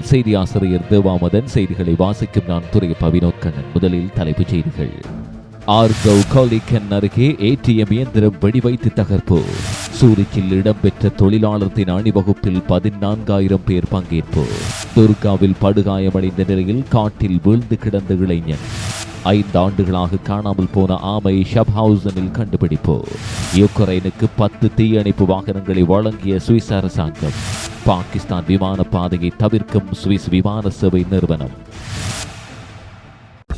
செய்தி ஆசிரியர் தேவாமதன் செய்திகளை வாசிக்கும் நான் துறை பவினோக்கண்ணன் முதலில் தலைப்புச் செய்திகள். ஆர்கவ் காலிக்கன் அருகே ஏடிஎம் இயந்திரம் வெடிவைத்து தகர்ப்பு. சூரிச்சில் இடம்பெற்ற தொழிலாளர்களின் அணிவகுப்பில் பதினான்காயிரம் பேர் பங்கேற்பு. துர்காவில் படுகாயமடைந்த நிலையில் காட்டில் வீழ்ந்து கிடந்த இளைஞன். ஐந்து ஆண்டுகளாக காணாமல் போன ஆமை ஷப்ஹவுசனில் கண்டுபிடிப்பு. யுக்ரைனுக்கு பத்து தீயணைப்பு வாகனங்களை வழங்கிய சுவிஸ் அரசாங்கம். பாகிஸ்தான் விமான பாதையை தவிர்க்கும் சுவிஸ் விமான சேவை நிறுவனம்.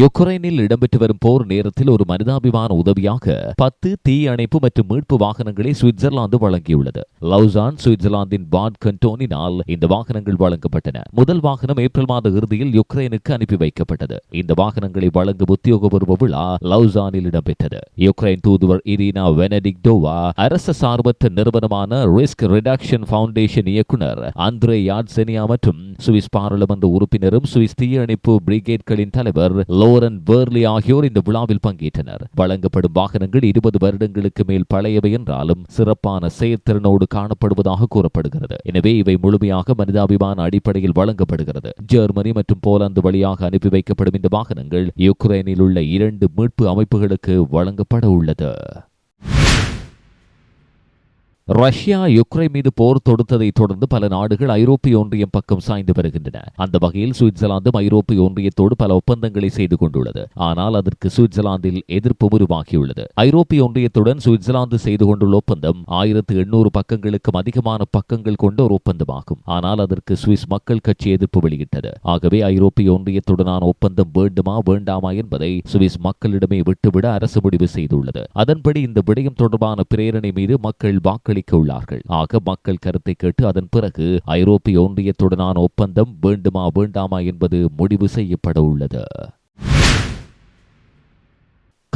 யுக்ரைனில் இடம்பெற்று வரும் போர் நேரத்தில் ஒரு மனிதாபிமான உதவியாக பத்து தீ அணைப்பு மற்றும் மீட்பு வாகனங்களை சுவிட்சர்லாந்து வழங்கியுள்ளது. லவுசான் சுவிட்சர்லாந்தின் பாட் கண்டோனினால் இந்த வாகனங்கள் வழங்கப்பட்டன. முதல் வாகனம் ஏப்ரல் மாத இறுதியில் யுக்ரைனுக்கு அனுப்பி வைக்கப்பட்டது. இந்த வாகனங்களை வழங்கும் உத்தியோகபூர்வ விழா லவுசானில் இடம்பெற்றது. யுக்ரைன் தூதுவர் இரினா வெனடிக்டோவா அரச சார்பற்ற நிறுவனமான ரிஸ்க் ரிடக்ஷன் ஃபவுண்டேஷன் இயக்குனர் அந்திரே யாட்செனியா மற்றும் சுவிஸ் பாராளுமன்ற உறுப்பினரும் சுவிஸ் தீயணைப்பு பிரிகேட்களின் தலைவர் லோரன் பேர்லி ஆகியோர் இந்த விழாவில் பங்கேற்றனர். வழங்கப்படும் வாகனங்கள் இருபது வருடங்களுக்கு மேல் பழையவை என்றாலும் சிறப்பான செயற்திறனோடு காணப்படுவதாக கூறப்படுகிறது. எனவே இவை முழுமையாக மனிதாபிமான அடிப்படையில் வழங்கப்படுகிறது. ஜெர்மனி மற்றும் போலாந்து வழியாக அனுப்பி வைக்கப்படும் இந்த வாகனங்கள் யுக்ரைனில் உள்ள இரண்டு மீட்பு அமைப்புகளுக்கு வழங்கப்பட உள்ளது. ரஷ்யா யுக்ரைன் மீது போர் தொடுத்ததை தொடர்ந்து பல நாடுகள் ஐரோப்பிய ஒன்றியம் பக்கம் சாய்ந்து வருகின்றன அந்த வகையில் சுவிட்சர்லாந்தும் ஐரோப்பிய ஒன்றியத்தோடு பல ஒப்பந்தங்களை செய்து கொண்டுள்ளது. ஆனால் அதற்கு சுவிட்சர்லாந்தில் எதிர்ப்பு உருவாகியுள்ளது. ஐரோப்பிய ஒன்றியத்துடன் சுவிட்சர்லாந்து செய்து கொண்டுள்ள ஒப்பந்தம் ஆயிரத்து எண்ணூறு பக்கங்களுக்கும் அதிகமான பக்கங்கள் கொண்ட ஒரு ஒப்பந்தமாகும். ஆனால் அதற்கு சுவிஸ் மக்கள் கட்சி எதிர்ப்பு வெளியிட்டது. ஆகவே ஐரோப்பிய ஒன்றியத்துடனான ஒப்பந்தம் வேண்டுமா வேண்டாமா என்பதை சுவிஸ் மக்களிடமே விட்டுவிட அரசு முடிவு செய்துள்ளது. அதன்படி இந்த விடயம் தொடர்பான பிரேரணை மீது மக்கள் வாக்கு வாக்களிக்க உள்ளார்கள் ஆக மக்கள் கருத்தை கேட்டு அதன் பிறகு ஐரோப்பிய ஒன்றியத்துடனான ஒப்பந்தம் வேண்டுமா வேண்டாமா என்பது முடிவு செய்யப்பட உள்ளது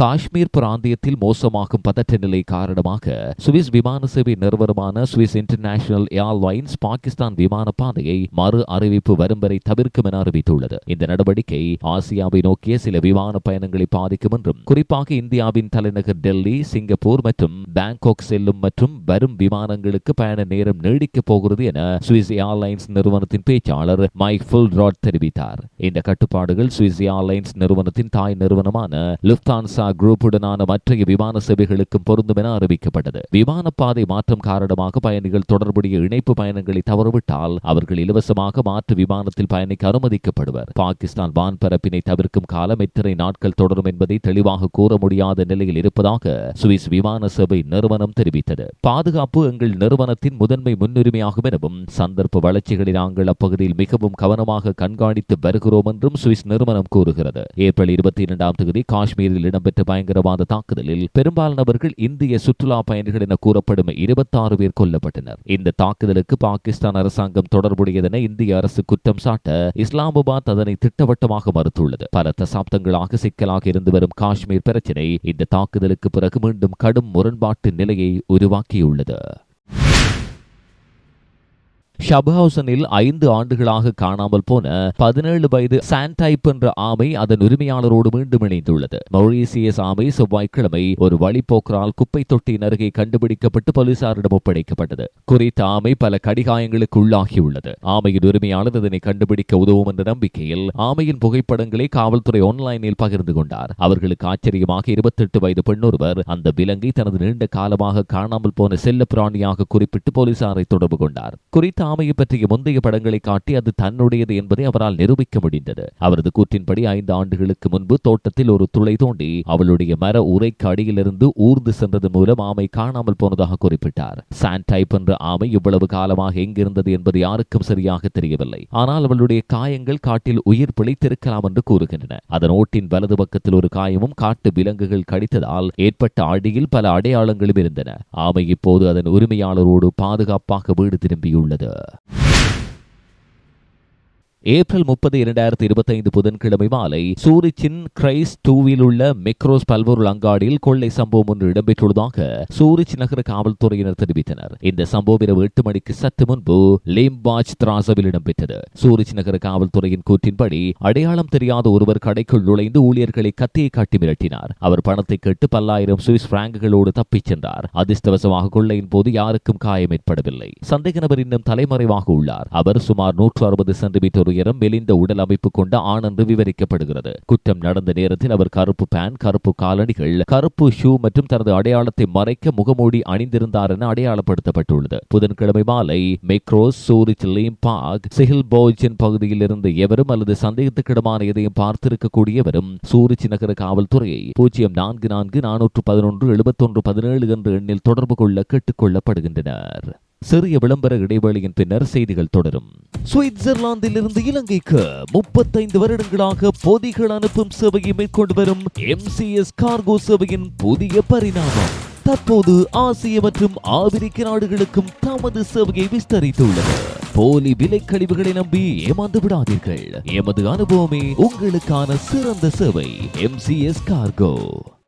காஷ்மீர் பிராந்தியத்தில் மோசமாகும் பதற்ற நிலை காரணமாக சுவிஸ் விமான சேவை நிறுவனமான சுவிஸ் இன்டர்நேஷனல் ஏர்லைன்ஸ் பாகிஸ்தான் விமான பாதையை மறு அறிவிப்பு வரும் வரை தவிர்க்கும் என அறிவித்துள்ளது. இந்த நடவடிக்கை ஆசியாவை நோக்கிய சில விமான பயணங்களை பாதிக்கும் என்றும் குறிப்பாக இந்தியாவின் தலைநகர் டெல்லி சிங்கப்பூர் மற்றும் பேங்காக் செல்லும் மற்றும் வரும் விமானங்களுக்கு பயண நேரம் நீடிக்கப் போகிறது என சுவிஸ் ஏர்லைன்ஸ் நிறுவனத்தின் பேச்சாளர் மைக் ஃபுல்ராட் தெரிவித்தார். இந்த கட்டுப்பாடுகள் சுவிஸ் ஏர்லைன்ஸ் நிறுவனத்தின் தாய் நிறுவனமான லுப்தான்சா குரூப்புடனான மற்றைய விமான சேவைகளுக்கும் பொருந்தும் என அறிவிக்கப்பட்டது. விமான பாதை மாற்றம் காரணமாக பயணிகள் தொடர்புடைய இணைப்பு பயணங்களை தவறவிட்டால் அவர்கள் இலவசமாக மாற்று விமானத்தில் பயணிக்க அனுமதிக்கப்படுவர். பாகிஸ்தான் வான் பரப்பினை தவிர்க்கும் காலம் எத்தனை நாட்கள் தொடரும் என்பதை தெளிவாக கூற முடியாத நிலையில் இருப்பதாக சுவிஸ் விமான சேவை நிறுவனம் தெரிவித்தது. பாதுகாப்பு எங்கள் நிறுவனத்தின் முதன்மை முன்னுரிமையாகும் எனவும் சந்தர்ப்ப வளர்ச்சிகளை நாங்கள் அப்பகுதியில் மிகவும் கவனமாக கண்காணித்து வருகிறோம் என்றும் சுவிஸ் நிறுவனம் கூறுகிறது. ஏப்ரல் இருபத்தி இரண்டாம் தேதி காஷ்மீரில் இடம்பெற்ற பயங்கரவாத தாக்குதலில் பெரும்பாலானவர்கள் இந்திய சுற்றுலா பயணிகள் என கூறப்படும் இருபத்தாறு பேர் கொல்லப்பட்டனர். இந்த தாக்குதலுக்கு பாகிஸ்தான் அரசாங்கம் தொடர்புடையதென இந்திய அரசு குற்றம் சாட்ட இஸ்லாமாபாத் அதனை திட்டவட்டமாக மறுத்துள்ளது. பல தசாப்தங்களாக சிக்கலாக இருந்து வரும் காஷ்மீர் பிரச்சினை இந்த தாக்குதலுக்கு பிறகு மீண்டும் கடும் முரண்பாட்டு நிலையை உருவாக்கியுள்ளது. ஷப்ஹவுசனில் ஐந்து ஆண்டுகளாக காணாமல் போன பதினேழு வயது சாண்டைப் என்ற ஆமை அதன் உரிமையாளரோடு மீண்டும் இணைந்துள்ளது. மொரீசியஸ் ஆமை செவ்வாய்க்கிழமை ஒரு வழிபோக்கரால் குப்பை தொட்டியின் அருகே கண்டுபிடிக்கப்பட்டு போலீசாரிடம் ஒப்படைக்கப்பட்டது. குறித்த ஆமை பல கடிகாயங்களுக்கு உள்ளாகியுள்ளது. ஆமையின் உரிமையாளர் இதனை கண்டுபிடிக்க உதவும் என்ற நம்பிக்கையில் ஆமையின் புகைப்படங்களை காவல்துறை ஆன்லைனில் பகிர்ந்து கொண்டார். அவர்களுக்கு ஆச்சரியமாக இருபத்தெட்டு வயது பெண்ணொருவர் அந்த விலங்கை தனது நீண்ட காலமாக காணாமல் போன செல்ல பிராணியாக குறிப்பிட்டு போலீசாரை தொடர்பு கொண்டார். குறித்த ஆமையை பற்றிய முந்தைய படங்களை காட்டி அது தன்னுடையது என்பதை அவரால் நிரூபிக்க முடிந்தது. அவரது கூற்றின்படி ஐந்து ஆண்டுகளுக்கு முன்பு தோட்டத்தில் ஒரு துளை தோண்டி அவளுடைய மர உரைக்கு அடியிலிருந்து ஊர்ந்து சென்றது மூலம் ஆமை காணாமல் போனதாக குறிப்பிட்டார். சாண்ட் டைப் என்ற ஆமை இவ்வளவு காலமாக எங்கிருந்தது என்பது யாருக்கும் சரியாக தெரியவில்லை. ஆனால் அவளுடைய காயங்கள் காட்டில் உயிர் பிழைத்திருக்கலாம் என்று கூறுகின்றன. அதன் ஓட்டின் வலது பக்கத்தில் ஒரு காயமும் காட்டு விலங்குகள் கடித்ததால் ஏற்பட்ட அடியில் பல அடையாளங்களும் இருந்தன. ஆமை இப்போது அதன் உரிமையாளரோடு பாதுகாப்பாக வீடு திரும்பியுள்ளது. Later. ஏப்ரல் முப்பது இரண்டாயிரத்தி இருபத்தி ஐந்து புதன்கிழமை மாலை சூரிச்சின் கிரைஸ் டூவில் உள்ள மெக்ரோஸ் பல்பொருள் அங்காடியில் கொள்ளை சம்பவம் ஒன்று இடம்பெற்றுள்ளதாக சூரிச் நகர காவல்துறையினர் தெரிவித்தனர். இந்த சம்பவம் இரவு எட்டு மணிக்கு சற்று முன்பு லிம்பாஜ் திராசவில் இடம்பெற்றது. சூரிச் நகர காவல்துறையின் கூற்றின்படி அடையாளம் தெரியாத ஒருவர் கடைக்குள் நுழைந்து ஊழியர்களை கத்தியை காட்டி மிரட்டினார். அவர் பணத்தை கேட்டு பல்லாயிரம் சுவிஸ் பிராங்குகளோடு தப்பிச் சென்றார். அதிர்ஷ்டவசமாக கொள்ளையின் போது யாருக்கும் காயம் ஏற்படவில்லை. சந்தேக நபர் இன்னும் தலைமறைவாக உள்ளார். அவர் சுமார் நூற்று அறுபது சென்டிமீட்டர் உயரம் மெலிந்த உடல் அமைப்பு கொண்ட ஆனந்து விவரிக்கப்படுகிறது. குற்றம் நடந்த நேரத்தில் அவர் கருப்பு பேன் கருப்பு காலணிகள் கருப்பு ஷூ மற்றும் தனது அடையாளத்தை மறைக்க முகமூடி அணிந்திருந்தார் என அடையாளப்படுத்தப்பட்டுள்ளது. புதன்கிழமை மாலை மெக்ரோஸ் சூரிச் லீம் பார்க் சிஹில் போஜின் பகுதியில் இருந்து எவரும் அல்லது சந்தேகத்துக்கிடமான எதையும் பார்த்திருக்கக்கூடியவரும் சூரிச் நகர காவல்துறையை பூஜ்ஜியம் நான்கு நான்கு நானூற்று பதினொன்று எழுபத்தொன்று பதினேழு என்ற எண்ணில் தொடர்பு கொள்ள கேட்டுக்கொள்ளப்படுகின்றனர் சிறிய விளம்பர இடைவேளையின் பின்னர் செய்திகள் தொடரும். சுவிட்சர்லாந்தில் இருந்து இலங்கைக்கு முப்பத்தைந்து வருடங்களாக பொதிகள் அனுப்பும் சேவையை மேற்கொண்டு வரும் எம்சிஎஸ் கார்கோ சேவையின் புதிய பரிணாமம். தற்போது ஆசிய மற்றும் ஆப்பிரிக்க நாடுகளுக்கும் தமது சேவையை விஸ்தரித்துள்ளது. போலி விலை கழிவுகளை நம்பி ஏமாந்து விடாதீர்கள். எமது அனுபவமே உங்களுக்கான சிறந்த சேவை. எம்சிஎஸ் கார்கோ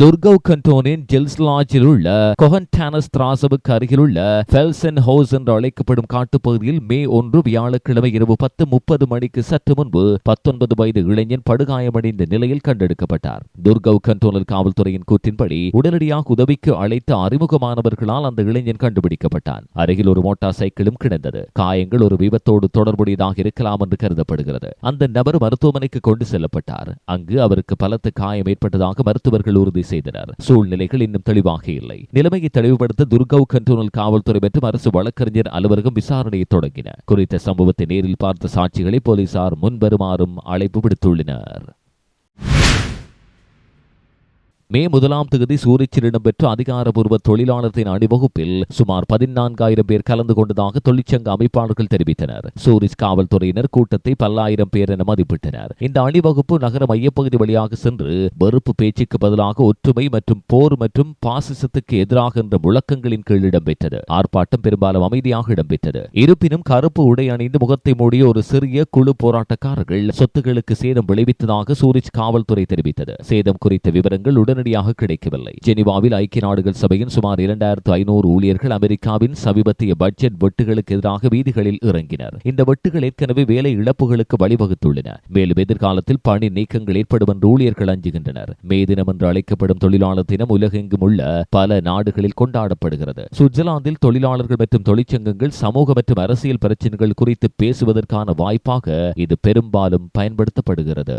துர்கவ் கண்டோனின் ஜெல்ஸ்லாஜில் உள்ள கொஹன்டானஸ் திராசவுக்கு அருகிலுள்ள ஃபெல்சன் ஹவுஸ் என்று அழைக்கப்படும் காட்டுப்பகுதியில் மே ஒன்று வியாழக்கிழமை இரவு பத்து முப்பது மணிக்கு சற்று முன்பு பத்தொன்பது வயது இளைஞன் படுகாயமடைந்த நிலையில் கண்டெடுக்கப்பட்டார். துர்கவ் கண்டோனல் காவல்துறையின் கூற்றின்படி உடனடியாக உதவிக்கு அழைத்த அறிமுகமானவர்களால் அந்த இளைஞன் கண்டுபிடிக்கப்பட்டான். அருகில் ஒரு மோட்டார் சைக்கிளும் கிடந்தது. காயங்கள் ஒரு விபத்தோடு தொடர்புடையதாக இருக்கலாம் என்று கருதப்படுகிறது. அந்த நபர் மருத்துவமனைக்கு கொண்டு செல்லப்பட்டார். அங்கு அவருக்கு பலத்த காயம் ஏற்பட்டதாக மருத்துவர்கள் உறுதி செய்தனர். சூழ்நிலைகள் இன்னும் தெளிவாக இல்லை. நிலைமையை தெளிவுபடுத்த துர்கவ் கண்டோனல் காவல்துறை மற்றும் அரசு வழக்கறிஞர் அலுவலகம் விசாரணையை தொடங்கின. குறித்த சம்பவத்தை நேரில் பார்த்த சாட்சிகளை போலீசார் முன்வருமாறும் அழைப்பு விடுத்துள்ளனர். மே முதலாம் தேதி சூரிச்சில் இடம்பெற்ற அதிகாரப்பூர்வ தொழிலாளர்களின் அணிவகுப்பில் சுமார் பதினான்காயிரம் பேர் கலந்து கொண்டதாக தொழிற்சங்க அமைப்பாளர்கள் தெரிவித்தனர். சூரிச் காவல்துறையினர் கூட்டத்தை பல்லாயிரம் பேர் என மதிப்பிட்டனர். இந்த அணிவகுப்பு நகர மையப்பகுதி வழியாக சென்று வெறுப்பு பேச்சுக்கு பதிலாக ஒற்றுமை மற்றும் போர் மற்றும் பாசிசத்துக்கு எதிராக என்ற முழக்கங்களின் கீழ் இடம்பெற்றது. ஆர்ப்பாட்டம் பெரும்பாலும் அமைதியாக இடம்பெற்றது. இருப்பினும் கருப்பு உடை அணிந்து முகத்தை மூடிய ஒரு சிறிய குழு போராட்டக்காரர்கள் சொத்துகளுக்கு சேதம் விளைவித்ததாக சூரிச் காவல்துறை தெரிவித்தது. சேதம் குறித்த விவரங்கள் உடனடியாக கிடைக்கவில்லை. ஜெனிவாவில் ஐக்கிய நாடுகள் சபையின் சுமார் இரண்டாயிரத்து ஐநூறு ஊழியர்கள் அமெரிக்காவின் சமீபத்திய பட்ஜெட் வெட்டுகளுக்கு எதிராக வீதிகளில் இறங்கினர். இந்த வெட்டுகள் ஏற்கனவே வேலை இழப்புகளுக்கு வழிவகுத்துள்ளன. மேலும் எதிர்காலத்தில் பணி நீக்கங்கள் ஏற்படும் என்று ஊழியர்கள் அஞ்சுகின்றனர். மே தினம் என்று அழைக்கப்படும் தொழிலாளர் தினம் உலகெங்கும் உள்ள பல நாடுகளில் கொண்டாடப்படுகிறது. சுவிட்சர்லாந்தில் தொழிலாளர்கள் மற்றும் தொழிற்சங்கங்கள் சமூக மற்றும் அரசியல் பிரச்சினைகள் குறித்து பேசுவதற்கான வாய்ப்பாக இது பெரும்பாலும் பயன்படுத்தப்படுகிறது.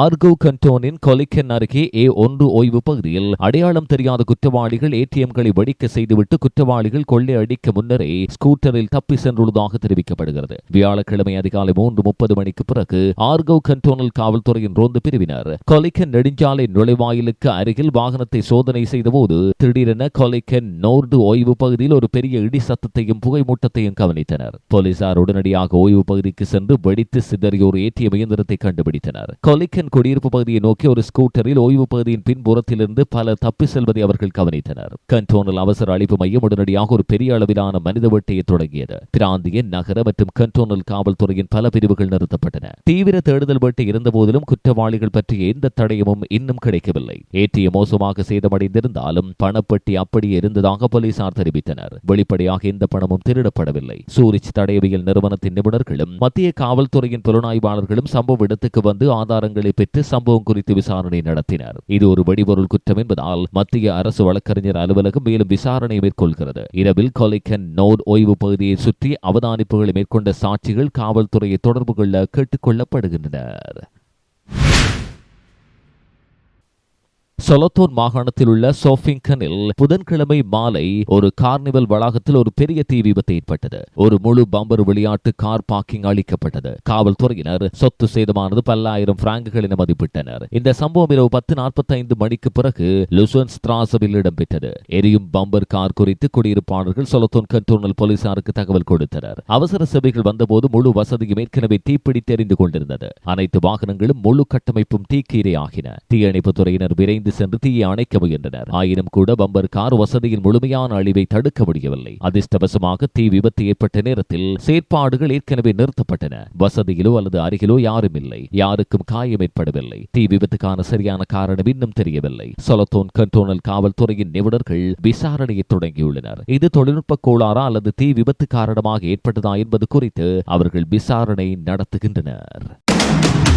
ஆர்கோ கண்டோனின் கொலிக்கன் அருகே ஏ ஒன்று ஓய்வு பகுதியில் அடையாளம் தெரியாத குற்றவாளிகள் ஏடிஎம்களை வெடிக்க செய்துவிட்டு குற்றவாளிகள் கொள்ளை அடிக்க முன்னரே ஸ்கூட்டரில் தப்பி சென்றுள்ளதாக தெரிவிக்கப்படுகிறது. வியாழக்கிழமை அதிகாலை மூன்று முப்பது மணிக்கு பிறகு ஆர்கோ கண்டோனல் காவல்துறையின் ரோந்து பிரிவினர் கொலிக்கன் நெடுஞ்சாலை நுழைவாயிலுக்கு அருகில் வாகனத்தை சோதனை செய்தபோது திடீரென கொலிக்கன் நோர்டு ஓய்வு பகுதியில் ஒரு பெரிய இடி சத்தத்தையும் புகை மூட்டத்தையும் கவனித்தனர். போலீசார் உடனடியாக ஓய்வு பகுதிக்கு சென்று வெடித்து சிதறிய ஒரு ஏடிஎம் இயந்திரத்தை கண்டுபிடித்தனர். கொலிக்கன் குடியிருப்பு பகுதியை நோக்கி ஒரு ஸ்கூட்டரில் ஓய்வு பகுதியின் பின்புறத்திலிருந்து பல தப்பி செல்வதை அவர்கள் கவனித்தனர். கண்டோனல் அவசர அழைப்பு மையம் உடனடியாக ஒரு பெரிய அளவிலான மனித வேட்டையை தொடங்கியது. பிராந்திய நகர மற்றும் கண்டோனல் காவல்துறையின் பல பிரிவுகள் நிறுத்தப்பட்டன. தீவிர தேடுதல் வேட்டை இருந்தபோதிலும் குற்றவாளிகள் பற்றிய எந்த தடயமும் இன்னும் கிடைக்கவில்லை. ஏற்றிய மோசமாக சேதமடைந்திருந்தாலும் பணப்பட்டி அப்படியே இருந்ததாக போலீசார் தெரிவித்தனர். வெளிப்படையாக எந்த பணமும் திருடப்படவில்லை. சூரிச் தடயவியல் நிறுவனத்தின் நிபுணர்களும் மத்திய காவல்துறையின் புலனாய்வாளர்களும் சம்பவ இடத்துக்கு வந்து ஆதாரங்களை சாட்சிகளை பெற்று சம்பவம் குறித்து விசாரணை நடத்தினர். இது ஒரு வெடிபொருள் குற்றம் என்பதால் மத்திய அரசு வழக்கறிஞர் அலுவலகம் மேலும் விசாரணை மேற்கொள்கிறது. இரவில் கொலைக்கன் நோட் ஓய்வு பகுதியை சுற்றி அவதானிப்புகளை மேற்கொண்ட சாட்சிகள் காவல்துறையை தொடர்பு கொள்ள கேட்டுக் கொள்ளப்படுகின்றனர். சொலத்தோன் மாகாணத்தில் உள்ள சோஃபிங்கனில் புதன்கிழமை மாலை ஒரு கார்னிவல் வளாகத்தில் ஒரு பெரிய தீ விபத்து ஏற்பட்டது. ஒரு முழு பம்பர் விளையாட்டு கார் பார்க்கிங் அளிக்கப்பட்டது. காவல்துறையினர் சொத்து சேதமானது பல்லாயிரம் பிராங்குகள் என மதிப்பிட்டனர். இந்த சம்பவம் இரவு பத்து நாற்பத்தைந்து மணிக்கு பிறகு லுசன் ஸ்திராசவில் இடம்பெற்றது. எரியும் பம்பர் கார் குறித்து குடியிருப்பாளர்கள் சொலத்தோன் கண்டோனல் போலீசாருக்கு தகவல் கொடுத்தனர். அவசர சேவைகள் வந்தபோது முழு வசதியும் ஏற்கனவே தீப்பிடி தெரிந்து கொண்டிருந்தது. அனைத்து வாகனங்களும் முழு கட்டமைப்பும் தீக்கீரையாகின. தீயணைப்புத் துறையினர் விரைந்து சென்று தீயை அணைக்க முயன்றனர். ஆயினும் கூட பம்பர் கார் வசதியின் முழுமையான அழிவை தடுக்க முடியவில்லை. அதிர்ஷ்டவசமாக தீ விபத்து ஏற்பட்ட நேரத்தில் செயற்பாடுகள் ஏற்கனவே நிறுத்தப்பட்டன. வசதியிலோ அல்லது அருகிலோ யாரும் இல்லை. யாருக்கும் காயம் ஏற்படவில்லை. தீ விபத்துக்கான சரியான காரணம் இன்னும் தெரியவில்லை. சொலத்தோன் கண்டோனல் காவல்துறையின் நிபுணர்கள் விசாரணையை தொடங்கியுள்ளனர். இது தொழில்நுட்ப கோளாறா அல்லது தீ விபத்து காரணமாக ஏற்பட்டதா என்பது குறித்து அவர்கள் விசாரணை நடத்துகின்றனர்.